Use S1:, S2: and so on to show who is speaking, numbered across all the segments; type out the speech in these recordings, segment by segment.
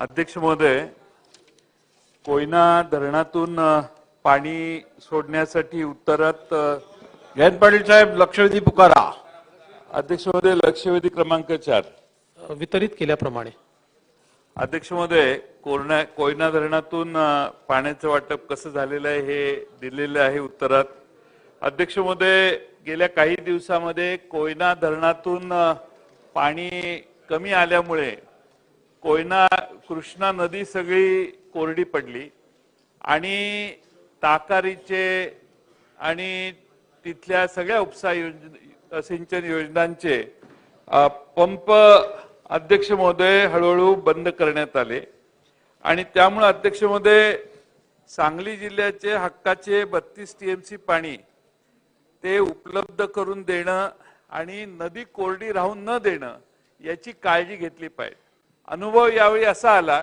S1: अध्यक्ष महोदय कोयना धरणातून पाणी सोडण्यासाठी उत्तरात
S2: जयंत पाटील साहेब लक्षवेधी पुकारा.
S1: अध्यक्ष महोदय लक्षवेधी क्रमांक चार.
S3: वितरित केल्याप्रमाणे.
S1: अध्यक्ष महोदय कोयना कोयना धरणातून पाण्याचं वाटप कसं झालेलं आहे हे दिलेलं आहे उत्तरात. अध्यक्ष महोदय गेल्या काही दिवसामध्ये कोयना धरणातून पाणी कमी आल्यामुळे कोयना कृष्णा नदी सगळी कोरडी पडली आणि ताकारीचे आणि तिथल्या सगळ्या उपसा योजना सिंचन योजनांचे पंप अध्यक्ष महोदय हळूहळू बंद करण्यात आले. आणि त्यामुळे अध्यक्ष महोदय सांगली जिल्ह्याचे हक्काचे बत्तीस टीएमसी पाणी ते उपलब्ध करून देणं आणि नदी कोरडी राहून न देणं याची काळजी घेतली पाहिजे. अनुभव यावेळी असा आला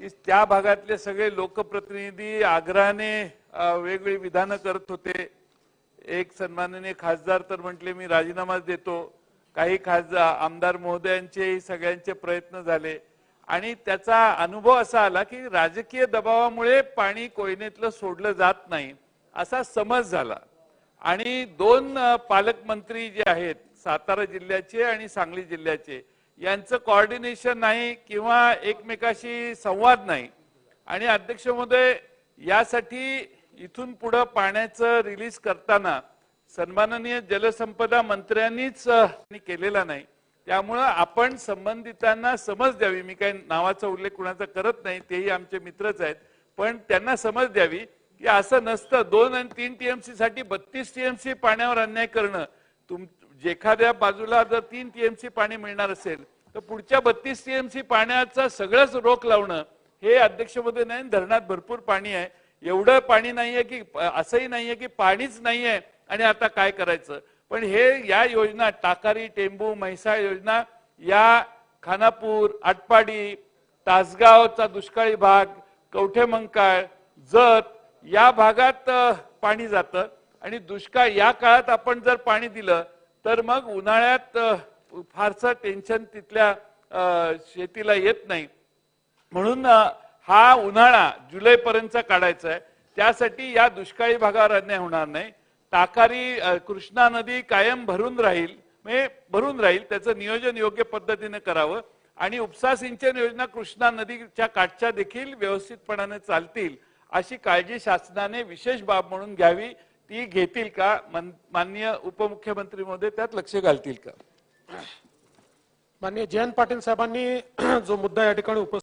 S1: की त्या भागातले सगळे लोकप्रतिनिधी आग्रहाने अ, वेगवेगळी विधानं करत होते. एक सन्माननीय खासदार तर म्हटले मी राजीनामाच देतो. काही खासदार आमदार महोदयांचे सगळ्यांचे प्रयत्न झाले. आणि त्याचा अनुभव असा आला की राजकीय दबावामुळे पाणी कोयनेतलं सोडलं जात नाही असा समज झाला. आणि दोन पालकमंत्री जे आहेत सातारा जिल्ह्याचे आणि सांगली जिल्ह्याचे यांचं कॉर्डिनेशन नाही किंवा एकमेकाशी संवाद नाही. आणि अध्यक्ष महोदय यासाठी इथून पुढं पाण्याचं रिलीज करताना सन्माननीय जलसंपदा मंत्र्यांनीच केलेला नाही. त्यामुळं आपण संबंधितांना समज द्यावी. मी काही नावाचा उल्लेख कुणाचा करत नाही तेही आमचे मित्रच आहेत. पण त्यांना समज द्यावी की असं नसतं. दोन आणि तीन टीएमसी साठी बत्तीस टीएमसी पाण्यावर अन्याय करणं. तुम एखाद्या बाजूला जर तीन टीएमसी पाणी मिळणार असेल तर पुढच्या बत्तीस टीएमसी पाण्याचा सगळंच रोख लावणं हे अध्यक्षमध्ये नाही धरणात भरपूर पाणी आहे. एवढं पाणी नाहीये की असंही नाहीये की पाणीच नाहीये आणि आता काय करायचं? पण हे या योजना टाकारी टेंबू म्हैसाळ योजना या खानापूर आटपाडी तासगावचा दुष्काळी भाग कवठेमंकाळ जत या भागात पाणी जातं. आणि दुष्काळ या काळात आपण जर पाणी दिलं तर मग उन्हाळ्यात फारसं टेन्शन तिथल्या शेतीला येत नाही. म्हणून हा उन्हाळा जुलैपर्यंतचा काढायचा आहे. त्यासाठी या दुष्काळी भागावर अन्याय होणार नाही. टाकारी कृष्णा नदी कायम भरून राहील म्हणजे भरून राहील त्याचं नियोजन योग्य पद्धतीने करावं. आणि उपसा सिंचन योजना कृष्णा नदीच्या काठच्या देखील व्यवस्थितपणाने चालतील अशी काळजी शासनाने विशेष बाब म्हणून घ्यावी. ती घेतील का? माननीय उपमुख्यमंत्री महोदय त्यात लक्ष घालतील का?
S3: माननीय जयंत पाटील साहेबांनी जो मुद्दा या ठिकाणी उपस्थित